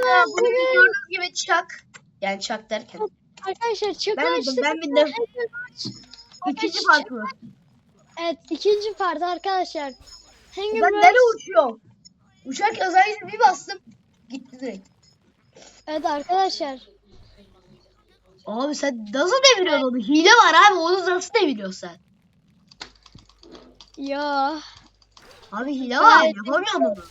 Ee, bunu gördüğünüz gibi çak. Yani çak derken. Arkadaşlar çıkı Ben açtık. ben bildim. İkinci part bu. Evet ikinci part arkadaşlar. Angry Ben nereye uçuyorum? Uçak özellikle bir bastım. Gitti direkt. Evet arkadaşlar. Abi sen nasıl deviriyorsun onu? Hile var abi onu nasıl deviriyorsun sen? Ya Abi hile var Evet. yapamıyorum onu.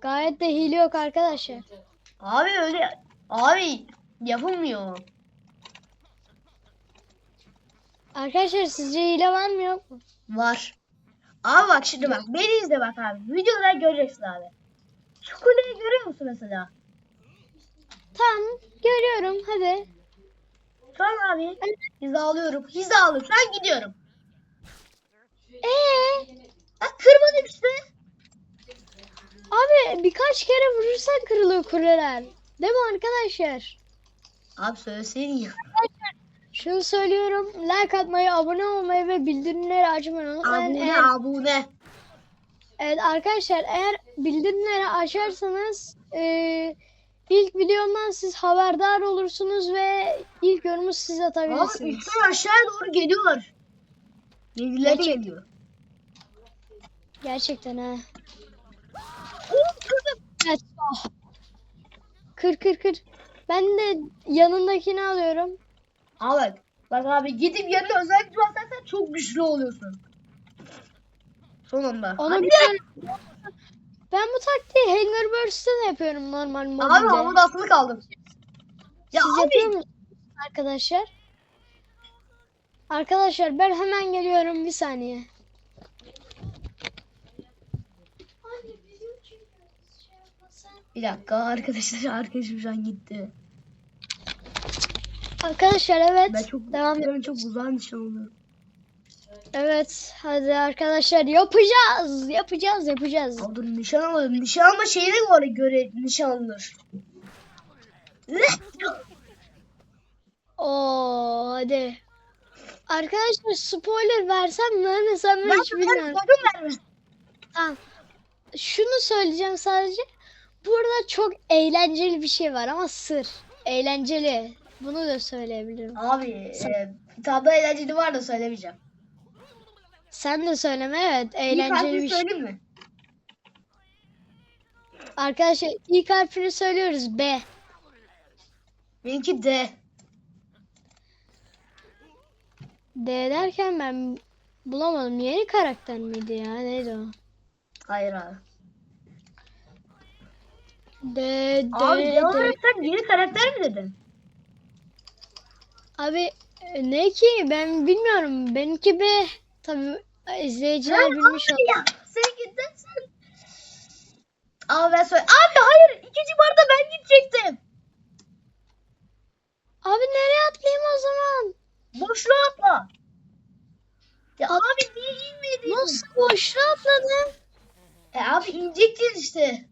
Gayet de hile yok arkadaşlar. Abi öyle abi yapılmıyor. Arkadaşlar sizce hile var mı yok mu? Var. Abi bak şimdi bak beni izle bak abi. Videoda göreceksin abi. Şu kuleyi görüyor musun mesela? Tamam görüyorum hadi. Tamam abi. Hizalıyorum. Hizalıyorum. An gidiyorum. Ee, Bak kırmadım işte. Abi birkaç kere vurursan kırılıyor kuleler. Değil mi arkadaşlar? Abi söyleseydin ya. Şunu söylüyorum. Like atmayı, abone olmayı ve bildirimleri açmayı unutmayın. Abone Eğer- abone. Evet arkadaşlar eğer bildirimleri açarsanız eee, ilk videomdan siz haberdar olursunuz ve ilk yorumu siz Abi atabilirsiniz. üstten aşağıya doğru geliyorlar. Bilgileri Gerçek. geliyor. Gerçekten ha. Evet. oh. Kır kır kır. Ben de yanındakini alıyorum. Aa bak. Bak abi gidip yanına özellikle basarsan çok güçlü oluyorsun. Sonunda. Onu Hadi. biliyorum. Ben bu taktiği Hangar Burst'ta da yapıyorum normal Abi modda. havada asılı kaldım. Ya Siz abi. yapıyor musunuz arkadaşlar? Arkadaşlar ben hemen geliyorum bir saniye. Bir dakika arkadaşlar arkadaşım şu an gitti. Arkadaşlar evet. Ben çok Devam ben çok uzak nişan oluyorum. Evet hadi arkadaşlar yapacağız. Yapacağız yapacağız. Dur nişan alalım. Nişan alma şeyine göre göre nişan alınır. Oo hadi. Arkadaşlar spoiler versem vermesem mi hiç Ben bilmiyorum. sakın verme. Tamam. Şunu söyleyeceğim sadece. Burada çok eğlenceli bir şey var ama sır. Eğlenceli. Bunu da söyleyebilirim. Abi e, bir daha eğlenceli var da söylemeyeceğim. Sen de söyleme evet. Eğlenceli harfini bir şey. söyleyeyim mi? Arkadaşlar ilk harfini söylüyoruz B. Benimki D. D derken ben bulamadım. Yeni karakter miydi ya? Neydi o? Hayır abi. D, D, Abi ne olarak sen yeni karakter mi dedin? Abi e, ne ki? Ben bilmiyorum. Benimki B. Tabii izleyiciler Hayır, bilmiş olur. ya. Sen gittin. Abi ben söyle. Abi hayır. ikinci barda ben gidecektim. Abi nereye atlayayım o zaman? Boşluğa atla. Ya abi niye inmedin? Nasıl boşluğa atladım? E abi inecektin işte.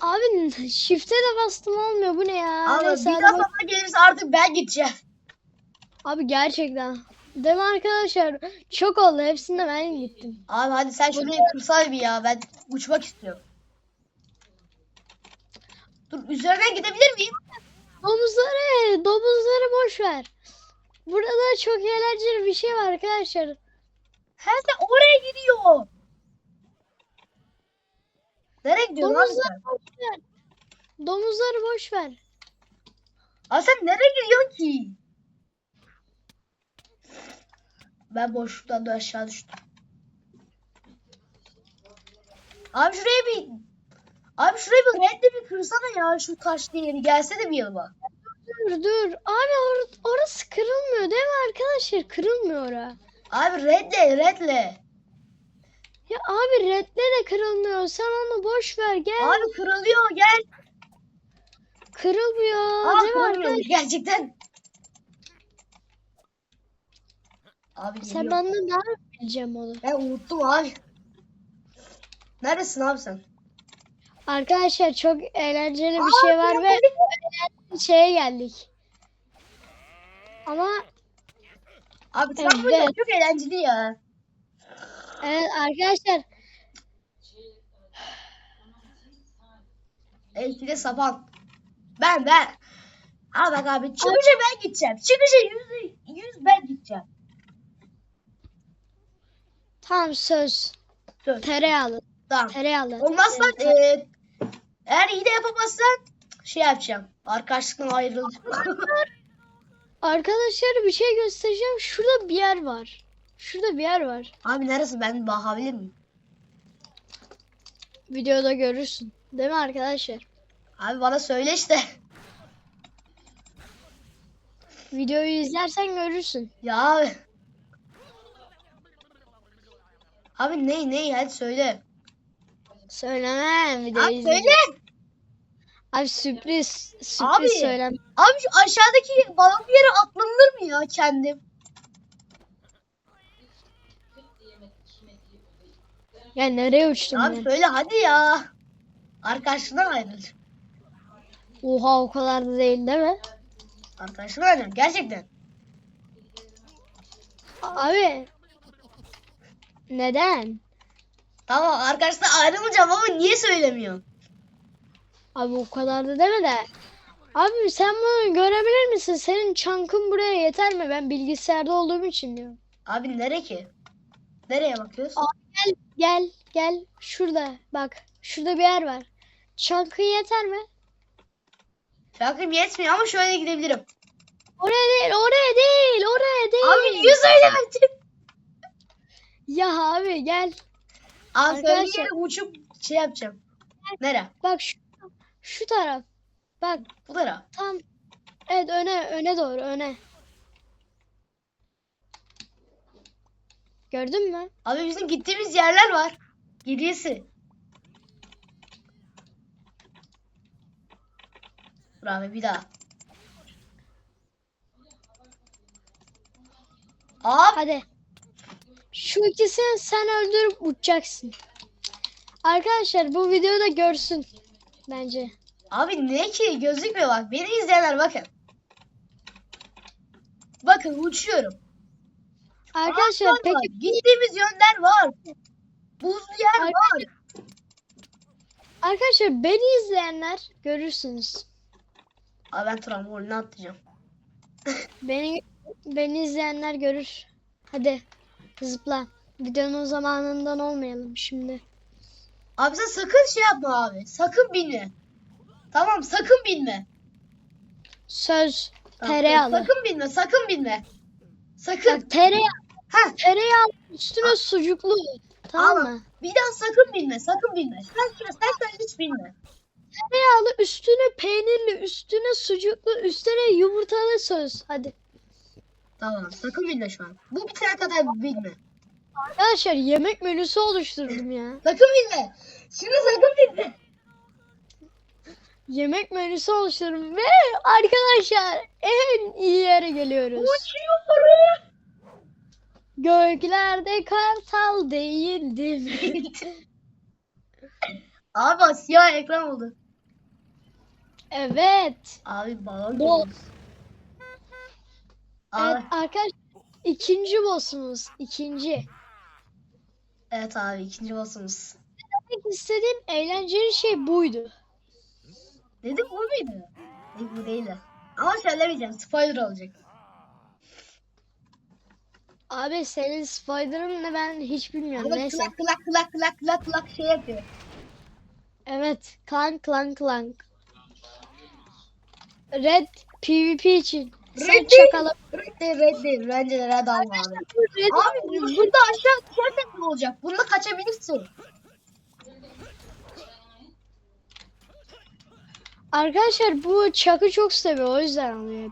Abi shift'e de bastım olmuyor. Bu ne ya? Abi Neyse, bir hadi kafama bak- gelirse artık ben gideceğim. Abi gerçekten. Değil mi arkadaşlar? Çok oldu. Hepsinde ben gittim. Abi hadi sen şurayı kırsal bir ya. Ben uçmak istiyorum. Dur üzerinden gidebilir miyim? Domuzları, domuzları boş ver. Burada çok eğlenceli bir şey var arkadaşlar. He sen oraya gidiyor. Nereye gidiyorsun abi Domuzları sen? boş ver. Domuzları boş ver. Abi sen nereye gidiyorsun ki? Ben boşluktan da aşağı düştüm. Abi şuraya bir... Abi şuraya bir redde bir kırsana ya şu taşlı yeri. Gelsene bir yanıma. Dur dur. Abi or- orası kırılmıyor değil mi arkadaşlar? Kırılmıyor ora. Abi redle redle. Ya abi redle de kırılmıyor. Sen onu boş ver gel. Abi kırılıyor gel. Kırılmıyor. Aa değil mi kırılmıyor arkadaşlar? gerçekten. Abi Sen benden daha bileceğim onu? Ben unuttum abi. Neredesin abi sen? Arkadaşlar çok eğlenceli bir Aa, şey var ve eğlenceli şeye geldik. Ama Abi trambolin Evet. çok eğlenceli ya. Evet arkadaşlar Elki de sapan. Ben ben. Al bak abi çıkınca ben gideceğim. Çıkınca yüz, yüz ben gideceğim. Tamam söz. Söz. Tereyağlı. Tamam. Tereyağlı. Olmazsa e, eğer iyi de yapamazsan şey yapacağım. Arkadaşlıktan ayrılacağım. Arkadaşlar bir şey göstereceğim. Şurada bir yer var. Şurada bir yer var. abi neresi ben bakabilir miyim? Videoda görürsün. Değil mi arkadaşlar? Abi bana söyle işte. Videoyu izlersen görürsün. Ya abi. Abi ney ney hadi söyle. Söylemem videoyu Abi söyle. Abi sürpriz. Sürpriz Abi. söylem. Abi şu aşağıdaki balon bir yere atlanılır mı ya kendim? Ya nereye uçtum Abi ben? söyle hadi ya. Arkadaşından ayrıl. Oha o kadar da değil değil mi? Arkadaşından ayrıl. Gerçekten. Abi. Neden? Tamam arkadaşlar ayrılmayacağım ama niye söylemiyorsun? Abi o kadar da deme de. Abi sen bunu görebilir misin? Senin çankın buraya yeter mi? Ben bilgisayarda olduğum için diyorum. Abi nere ki? Nereye bakıyoruz? Aa. Gel gel gel. Şurada bak. Şurada bir yer var. Çankın yeter mi? Şarkım yetmiyor ama şöyle gidebilirim. Oraya değil, oraya değil, oraya değil. Abi niye söylemedin? Ya abi gel. Abi Arkadaşlar- söyleyelim uçup şey yapacağım. Nere? Bak şu, şu taraf. Bak Bu tarafa. tam. Evet öne, öne doğru, öne. Gördün mü? Abi bizim gittiğimiz yerler var. Gerisi. Dur abi bir daha. Abi Hadi. Şu ikisini sen öldürüp uçacaksın. Arkadaşlar bu videoda görsün. Bence. Abi ne ki gözükmüyor bak. Beni izleyenler bakın. Bakın uçuyorum. Arkadaşlar peki var, Gittiğimiz yönler var. Buzlu yer var. Arkadaşlar- beni izleyenler görürsünüz. Abi ben tramboline atlayacağım. Beni beni izleyenler görür. Hadi zıpla. Videonun zamanından olmayalım şimdi. Abi sen sakın şey yapma abi. Sakın binme. Tamam sakın binme. Söz Tamam, tereyağlı. Sakın binme sakın binme. Sakın. Bak tereyağı Heh, tereyağı üstüne sucuklu. Tamam Ama- mı? bir daha sakın binme sakın binme. Sen, sen, hiç binme. Tereyağlı üstüne peynirli, üstüne sucuklu, üstüne yumurtalı söz. Hadi. Tamam sakın binme şu an. Bu bitene kadar binme. Arkadaşlar yemek menüsü oluşturdum ya. Sakın binme. Şimdi sakın binme. Yemek menüsü oluşturdum ve arkadaşlar en iyi yere geliyoruz. Uçuyorum. Göklerde kartal değildim. Abi siyah ekran oldu. evet. Abi balon. Abi, Evet arkadaşlar ikinci boss'umuz. ikinci. evet abi ikinci boss'umuz. Demek istediğim eğlenceli şey buydu. Dedim bu muydu? Değil bu değil de. Ama söylemeyeceğim. Spoiler olacak. Abi senin Spider'ın ne ben hiç bilmiyorum. Ama Neyse. kulak kulak kulak kulak kulak şey yapıyor. Evet. Clank clank clank. Red PvP için. Sen Red değil. çakala. Red değil red değil. Bence de red alma abi. Red Abi burada aşağı düşersen ne olacak? Bunda kaçabilirsin. Arkadaşlar bu çakı çok seviyor o yüzden alıyor.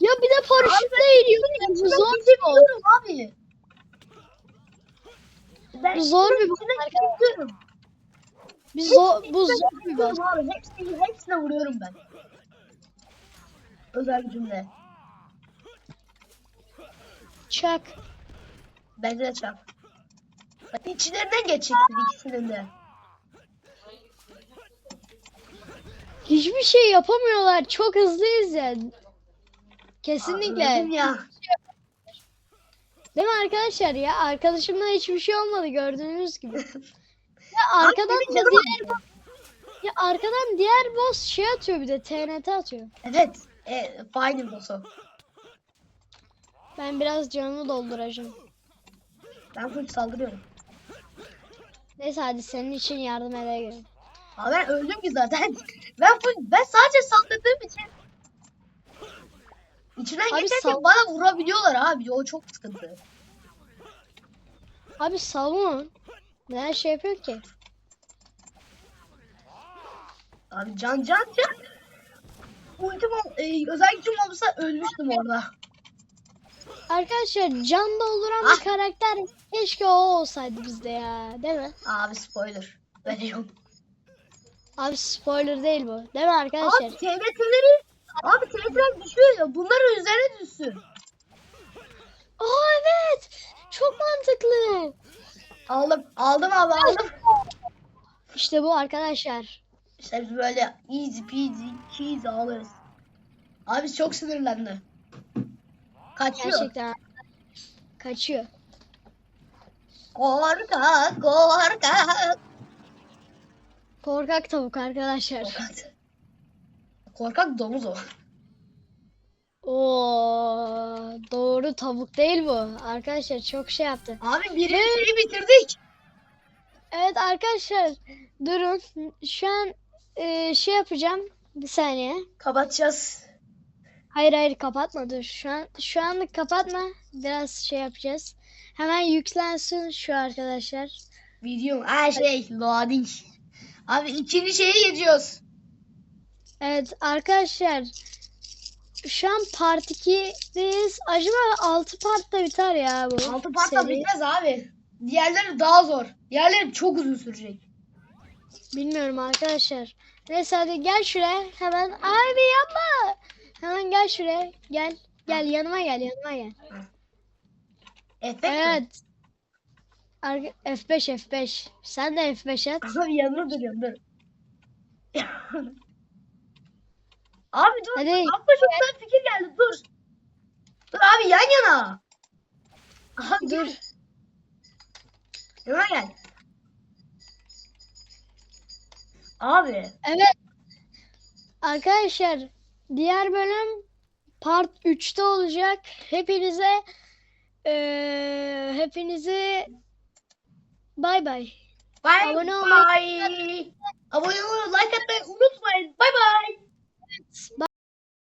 Ya bir de paraşütle iniyor. Bu zor bir. Gidiyorum abi. Ben Bu zor bir içine arkadaşlar. Bir zor, bu zor bir boss. Abi hepsine, hepsine vuruyorum ben. Özel gücümle. Çak. Bence de çak. Bak içlerinden geçeceksin ikisinin de. Hiçbir şey yapamıyorlar. Çok hızlıyız ya. Kesinlikle. Anladım ya. Değil mi arkadaşlar ya? Arkadaşımla hiçbir şey olmadı gördüğünüz gibi. Ya arkadan da diğer ya arkadan diğer boss şey atıyor bir de TNT atıyor. Evet. E, final boss'u. Ben biraz canımı dolduracağım. Ben full saldırıyorum. Neyse hadi senin için yardım edeyim. Abi ben öldüm ki zaten. Ben full, ben sadece saldırdığım için İçinden Abi geçerken sal- bana vurabiliyorlar abi. O çok sıkıntı. Abi savun. Neden şey yapıyor ki? Abi can can can. Ultim e, özel gücüm olmasa ölmüştüm orada. Arkadaşlar can dolduran Ah. bir karakter keşke o olsaydı bizde ya. Değil mi? Abi spoiler. Veriyorum. Abi spoiler değil bu. Değil mi arkadaşlar? Abi Abi Bunların üzerine düşsün. Aa evet. Çok mantıklı. Aldım. Aldım abi aldım. İşte bu arkadaşlar. İşte biz böyle easy peasy cheesy alırız. Abi çok sinirlendi. Kaçıyor. Gerçekten kaçıyor. Korkak korkak. Korkak tavuk arkadaşlar. Korkak. Korkak domuz o. Oo, doğru tavuk değil bu. Arkadaşlar çok şey yaptı. Abi birinciyi bitirdik. Evet arkadaşlar durun. Şu an e, şey yapacağım. Bir saniye. Kapatacağız. Hayır hayır kapatma dur. Şu an şu anlık kapatma. Biraz şey yapacağız. Hemen yüklensin şu arkadaşlar. Video her şey loading. Abi ikinci şeye geçiyoruz. Evet arkadaşlar şu an part 2'deyiz. Acaba 6 partta biter ya bu. Altı partta seri. bitmez abi. Diğerleri daha zor. Diğerleri çok uzun sürecek. Bilmiyorum arkadaşlar. Neyse hadi gel şuraya hemen. Abi yapma. Hemen gel şuraya. Gel. Gel yanıma gel yanıma gel. Efekt mi? Evet. Arka- F5 F5. Sen de F5 at. Abi yanına duruyorum dur. abi dur. Hadi. Aklıma çok güzel fikir geldi dur. Dur abi yan yana. Abi Dur. Yana gel. Abi. Evet. Arkadaşlar diğer bölüm part 3'te olacak. Hepinize eee hepinizi bay bay. Olmayı- bye. Abone olmayı, like atmayı unutmayın. Bye bye.